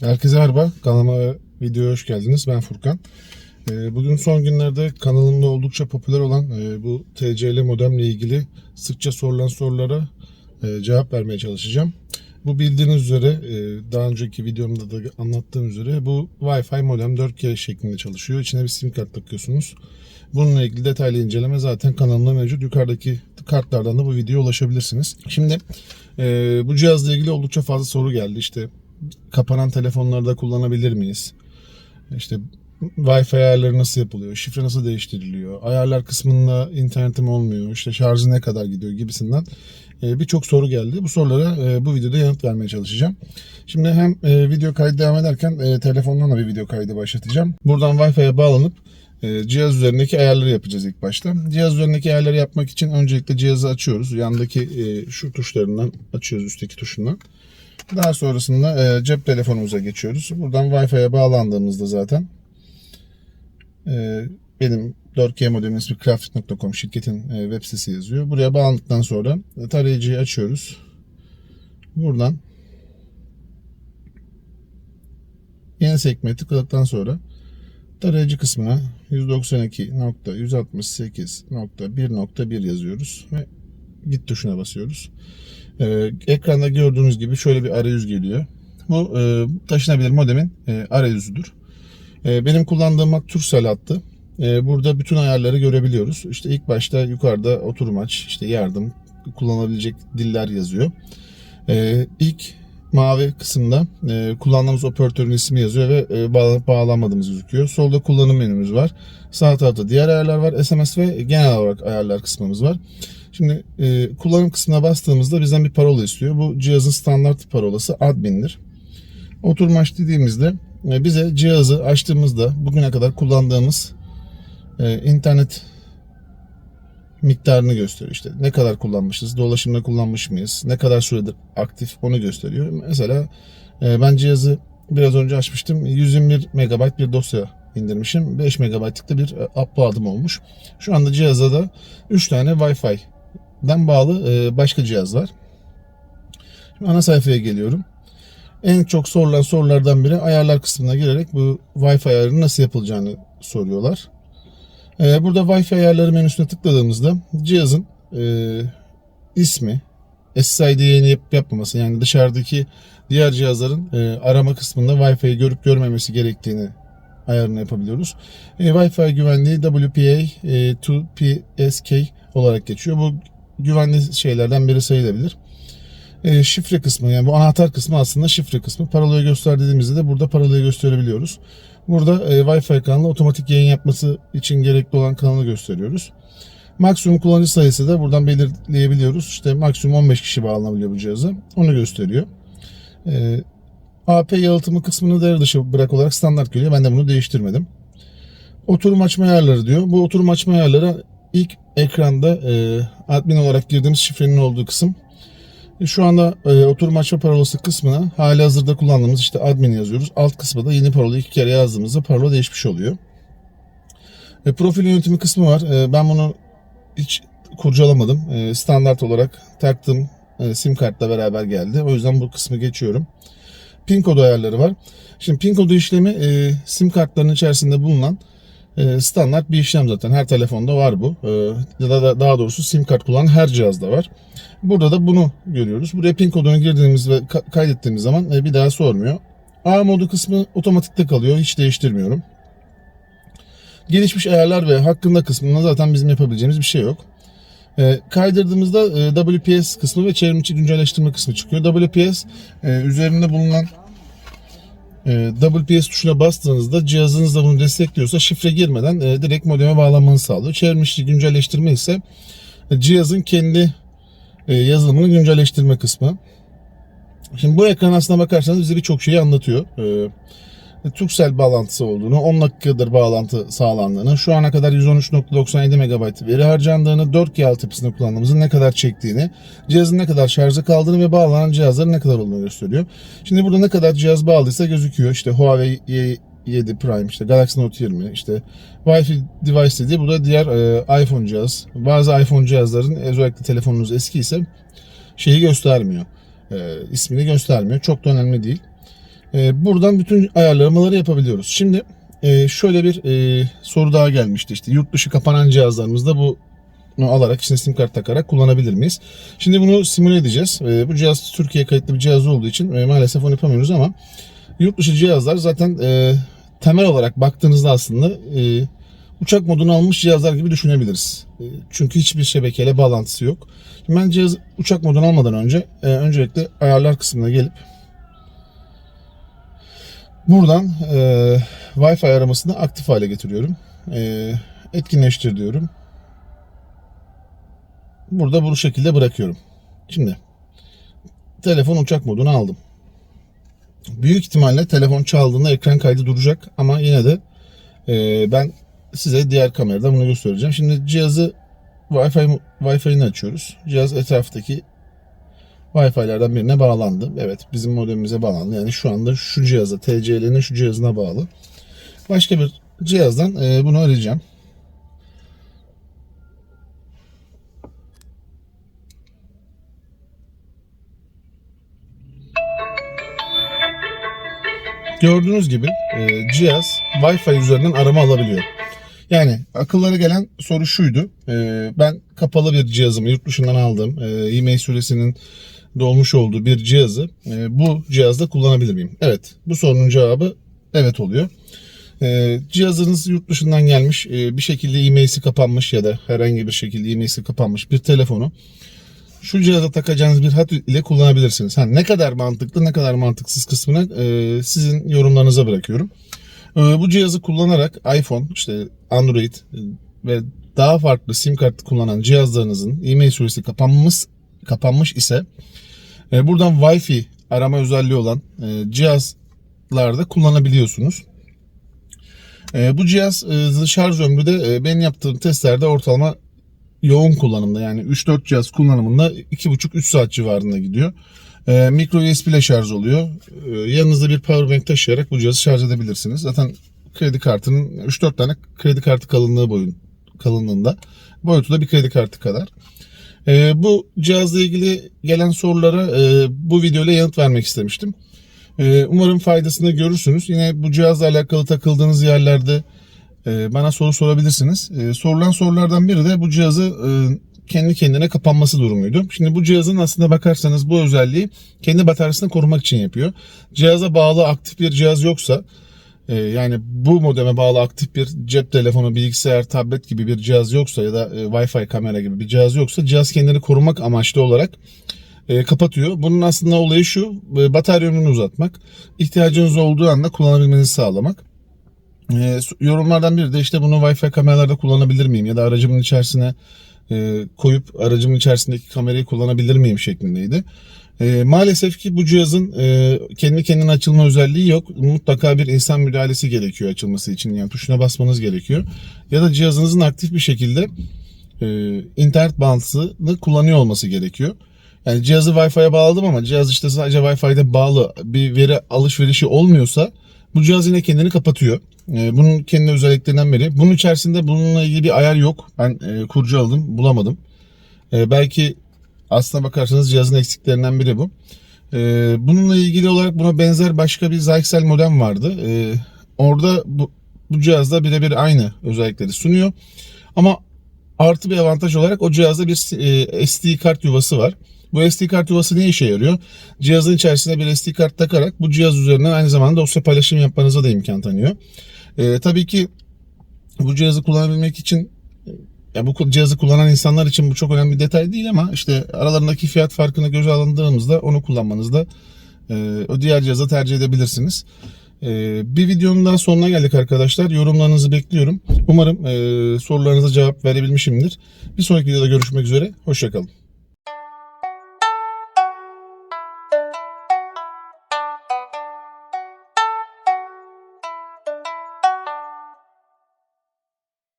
Herkese merhaba. Kanalıma ve videoya hoş geldiniz. Ben Furkan. Ee, Bugün son günlerde kanalımda oldukça popüler olan e, bu TCL modemle ilgili sıkça sorulan sorulara e, cevap vermeye çalışacağım. Bu bildiğiniz üzere e, daha önceki videomda da anlattığım üzere bu Wi-Fi modem 4G şeklinde çalışıyor. İçine bir sim kart takıyorsunuz. Bununla ilgili detaylı inceleme zaten kanalımda mevcut. Yukarıdaki kartlardan da bu videoya ulaşabilirsiniz. Şimdi bu cihazla ilgili oldukça fazla soru geldi. İşte kapanan telefonlarda kullanabilir miyiz? İşte Wi-Fi ayarları nasıl yapılıyor? Şifre nasıl değiştiriliyor? Ayarlar kısmında internetim olmuyor. İşte şarjı ne kadar gidiyor gibisinden e, birçok soru geldi. Bu sorulara e, bu videoda yanıt vermeye çalışacağım. Şimdi hem e, video kaydı devam ederken telefondan da bir video kaydı başlatacağım. Buradan Wi-Fi'ye bağlanıp cihaz üzerindeki ayarları yapacağız ilk başta. Cihaz üzerindeki ayarları yapmak için öncelikle cihazı açıyoruz. Yandaki şu tuşlarından açıyoruz üstteki tuşundan. Daha sonrasında e, cep telefonumuza geçiyoruz. Buradan Wi-Fi'ye bağlandığımızda zaten e, benim 4G modemin ismi craft.com şirketin e, web sitesi yazıyor. Buraya bağlandıktan sonra tarayıcıyı açıyoruz. Buradan yeni sekmeye tıkladıktan sonra tarayıcı kısmına 192.168.1.1 yazıyoruz ve git tuşuna basıyoruz. Ee, ekranda gördüğünüz gibi şöyle bir arayüz geliyor. Bu e, taşınabilir modemin e, arayüzüdür. E, benim kullandığım Turkcell hattı. E, burada bütün ayarları görebiliyoruz. İşte ilk başta yukarıda oturum aç, işte yardım, kullanılabilecek diller yazıyor. E, ilk mavi kısımda e, kullandığımız operatörün ismi yazıyor ve e, bağlanıp bağlanmadığımız gözüküyor. Solda kullanım menümüz var. Sağ tarafta diğer ayarlar var. SMS ve genel olarak ayarlar kısmımız var. Şimdi e, kullanım kısmına bastığımızda bizden bir parola istiyor. Bu cihazın standart parolası admin'dir. Oturum aç dediğimizde e, bize cihazı açtığımızda bugüne kadar kullandığımız e, internet miktarını gösteriyor. İşte ne kadar kullanmışız, dolaşımda kullanmış mıyız, ne kadar süredir aktif onu gösteriyor. Mesela e, ben cihazı biraz önce açmıştım. 121 MB bir dosya indirmişim. 5 MB'lık da bir e, upload'ım olmuş. Şu anda cihazda da 3 tane Wi-Fi'den bağlı e, başka cihaz var. Şimdi ana sayfaya geliyorum. En çok sorulan sorulardan biri ayarlar kısmına girerek bu Wi-Fi ayarının nasıl yapılacağını soruyorlar. Ee, burada Wi-Fi ayarları menüsüne tıkladığımızda cihazın e, ismi, SSID yayını yapıp yapmaması yani dışarıdaki diğer cihazların e, arama kısmında Wi-Fi'yi görüp görmemesi gerektiğini ayarını yapabiliyoruz. E, Wi-Fi güvenliği WPA e, 2PSK olarak geçiyor. Bu güvenli şeylerden biri sayılabilir. E, şifre kısmı yani bu anahtar kısmı aslında şifre kısmı. Parolayı göster dediğimizde de burada parolayı gösterebiliyoruz. Burada e, Wi-Fi kanalı otomatik yayın yapması için gerekli olan kanalı gösteriyoruz. Maksimum kullanıcı sayısı da buradan belirleyebiliyoruz. İşte maksimum 15 kişi bağlanabiliyor bu cihaza. Onu gösteriyor. E, AP yalıtımı kısmını devre dışı bırak olarak standart geliyor. Ben de bunu değiştirmedim. Oturum açma ayarları diyor. Bu oturum açma ayarları ilk ekranda e, admin olarak girdiğimiz şifrenin olduğu kısım. E, Şu anda e, oturum açma parolası kısmına hali hazırda kullandığımız işte admin yazıyoruz. Alt kısmı da yeni parola iki kere yazdığımızda parola değişmiş oluyor. E, profil yönetimi kısmı var. E, ben bunu hiç kurcalamadım. E, standart olarak taktım. E, sim kartla beraber geldi. O yüzden bu kısmı geçiyorum. Pin kodu ayarları var. Şimdi pin kodu işlemi e, sim kartlarının içerisinde bulunan standart bir işlem zaten. Her telefonda var bu. E, ya da daha doğrusu sim kart kullanan her cihazda var. Burada da bunu görüyoruz. Buraya pin kodunu girdiğimiz ve ka- kaydettiğimiz zaman e, bir daha sormuyor. A modu kısmı otomatikte kalıyor. Hiç değiştirmiyorum. Gelişmiş ayarlar ve hakkında kısmında zaten bizim yapabileceğimiz bir şey yok. E, kaydırdığımızda e, WPS kısmı ve çevrimiçi güncelleştirme kısmı çıkıyor. WPS e, üzerinde bulunan WPS tuşuna bastığınızda cihazınız da bunu destekliyorsa şifre girmeden e, direkt modeme bağlanmanızı sağlıyor. Çevrimiçi güncelleştirme ise e, cihazın kendi e, yazılımını güncelleştirme kısmı. Şimdi bu ekran aslına bakarsanız bize birçok şeyi anlatıyor. E, Turkcell bağlantısı olduğunu, 10 dakikadır bağlantı sağlandığını, şu ana kadar 113.97 MB veri harcandığını, 4G altyapısını kullandığımızın ne kadar çektiğini, cihazın ne kadar şarjı kaldığını ve bağlanan cihazların ne kadar olduğunu gösteriyor. Şimdi burada ne kadar cihaz bağlıysa gözüküyor. İşte Huawei Y7 Prime, işte Galaxy Note 20, işte Wi-Fi device dediği bu da diğer e, iPhone cihaz. Bazı iPhone cihazların özellikle telefonunuz eski ise şeyi göstermiyor. E, ismini göstermiyor. Çok da önemli değil. E, buradan bütün ayarlamaları yapabiliyoruz. Şimdi e, şöyle bir e, soru daha gelmişti. İşte yurt dışı kapanan cihazlarımızda bu alarak içine sim kart takarak kullanabilir miyiz? Şimdi bunu simüle edeceğiz. E, bu cihaz Türkiye kayıtlı bir cihaz olduğu için e, maalesef onu yapamıyoruz ama yurt dışı cihazlar zaten e, temel olarak baktığınızda aslında e, uçak modunu almış cihazlar gibi düşünebiliriz. E, çünkü hiçbir şebekeyle bağlantısı yok. Şimdi ben cihaz uçak modunu almadan önce e, öncelikle ayarlar kısmına gelip buradan e, Wi-Fi aramasını aktif hale getiriyorum. E, etkinleştir diyorum. Burada bu şekilde bırakıyorum. Şimdi telefon uçak modunu aldım. Büyük ihtimalle telefon çaldığında ekran kaydı duracak ama yine de e, ben size diğer kamerada bunu göstereceğim. Şimdi cihazı Wi-Fi Wi-Fi'ni açıyoruz. Cihaz etraftaki Wi-Fi'lerden birine bağlandı. Evet bizim modemimize bağlandı. Yani şu anda şu cihaza TCL'nin şu cihazına bağlı. Başka bir cihazdan e, bunu arayacağım. Gördüğünüz gibi e, cihaz Wi-Fi üzerinden arama alabiliyor. Yani akıllara gelen soru şuydu. E, ben kapalı bir cihazımı yurt dışından aldığım e, e-mail süresinin dolmuş olduğu bir cihazı e, bu cihazda kullanabilir miyim? Evet. Bu sorunun cevabı evet oluyor. E, cihazınız yurt dışından gelmiş e, bir şekilde e-mail'si kapanmış ya da herhangi bir şekilde e-mail'si kapanmış bir telefonu şu cihaza takacağınız bir hat ile kullanabilirsiniz. Ha, ne kadar mantıklı ne kadar mantıksız kısmını e, sizin yorumlarınıza bırakıyorum. E, bu cihazı kullanarak iPhone, işte Android e, ve daha farklı sim kartı kullanan cihazlarınızın e-mail süresi kapanmış kapanmış ise e, buradan Wi-Fi arama özelliği olan e, cihazlarda kullanabiliyorsunuz. E, bu cihaz e, şarj ömrü de e, benim yaptığım testlerde ortalama yoğun kullanımda yani 3-4 cihaz kullanımında 2,5-3 saat civarında gidiyor. E, micro USB ile şarj oluyor. E, yanınızda bir powerbank taşıyarak bu cihazı şarj edebilirsiniz. Zaten kredi kartının 3-4 tane kredi kartı kalınlığı boyun kalınlığında. Boyutu da bir kredi kartı kadar. E, bu cihazla ilgili gelen sorulara e, bu videoyla yanıt vermek istemiştim. E, umarım faydasını görürsünüz. Yine bu cihazla alakalı takıldığınız yerlerde e, bana soru sorabilirsiniz. E, sorulan sorulardan biri de bu cihazı e, kendi kendine kapanması durumuydu. Şimdi bu cihazın aslında bakarsanız bu özelliği kendi bataryasını korumak için yapıyor. Cihaza bağlı aktif bir cihaz yoksa e, yani bu modeme bağlı aktif bir cep telefonu, bilgisayar, tablet gibi bir cihaz yoksa ya da e, Wi-Fi kamera gibi bir cihaz yoksa cihaz kendini korumak amaçlı olarak e, kapatıyor. Bunun aslında olayı şu, e, batarya ömrünü uzatmak, ihtiyacınız olduğu anda kullanabilmenizi sağlamak. E, yorumlardan biri de işte bunu Wi-Fi kameralarda kullanabilir miyim ya da aracımın içerisine koyup aracımın içerisindeki kamerayı kullanabilir miyim şeklindeydi. E, maalesef ki bu cihazın e, kendi kendine açılma özelliği yok. Mutlaka bir insan müdahalesi gerekiyor açılması için. Yani tuşuna basmanız gerekiyor. Ya da cihazınızın aktif bir şekilde e, internet bağlantısını kullanıyor olması gerekiyor. Yani cihazı Wi-Fi'ye bağladım ama cihaz işte sadece Wi-Fi'de bağlı bir veri alışverişi olmuyorsa bu cihaz yine kendini kapatıyor. E, bunun kendi özelliklerinden biri. Bunun içerisinde bununla ilgili bir ayar yok. Ben e, kurcu aldım bulamadım. E, belki aslına bakarsanız cihazın eksiklerinden biri bu. E, bununla ilgili olarak buna benzer başka bir Zyxel modem vardı. E, orada bu, bu cihazda birebir aynı özellikleri sunuyor. Ama artı bir avantaj olarak o cihazda bir e, SD kart yuvası var. Bu SD kart yuvası ne işe yarıyor? Cihazın içerisine bir SD kart takarak bu cihaz üzerine aynı zamanda dosya paylaşım yapmanıza da imkan tanıyor. E, tabii ki bu cihazı kullanabilmek için ya bu cihazı kullanan insanlar için bu çok önemli bir detay değil ama işte aralarındaki fiyat farkını göze alındığımızda onu kullanmanızda e, o diğer cihazı tercih edebilirsiniz. E, bir videonun daha sonuna geldik arkadaşlar. Yorumlarınızı bekliyorum. Umarım e, sorularınıza cevap verebilmişimdir. Bir sonraki videoda görüşmek üzere. Hoşçakalın.